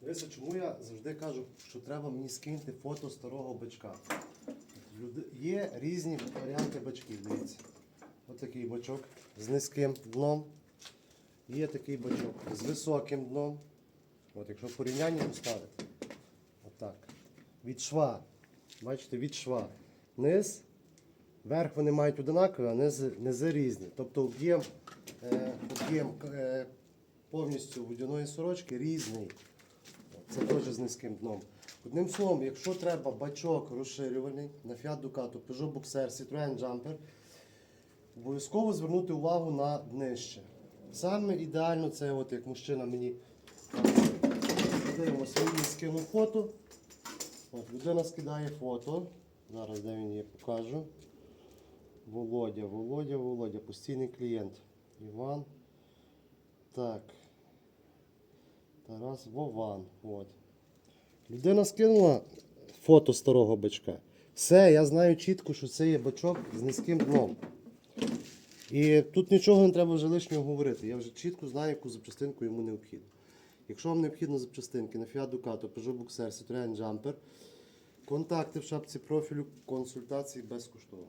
Дивіться, чому я завжди кажу, що треба мені скинути фото старого бичка. Є різні варіанти бачків, дивіться. Ось такий бачок з низьким дном. Є такий бачок з високим дном. От якщо порівняння поставити. Отак. Від шва. Бачите, від шва. Низ. Верх вони мають одинакові, а низи, низи різні. Тобто об'єм, е, об'єм е, повністю водяної сорочки різний. Теж з низьким дном. Одним словом, якщо треба бачок розширювальний на Fiat Ducato, Peugeot Boxer, Citroën Jumper, обов'язково звернути увагу на днище. Саме ідеально це, от як мужчина мені подивимося, він скинув фото. От, людина скидає фото. Зараз де він є, покажу. Володя, Володя, Володя, постійний клієнт. Іван. Так. Тарас Вован. От. Людина скинула фото старого бачка. Все, я знаю чітко, що це є бачок з низьким дном. І тут нічого не треба вже лишнього говорити. Я вже чітко знаю, яку запчастинку йому необхідно. Якщо вам необхідно запчастинки на Fiat Ducato, Peugeot Boxer, Citroën Jumper, контакти в шапці профілю, консультації безкоштовно.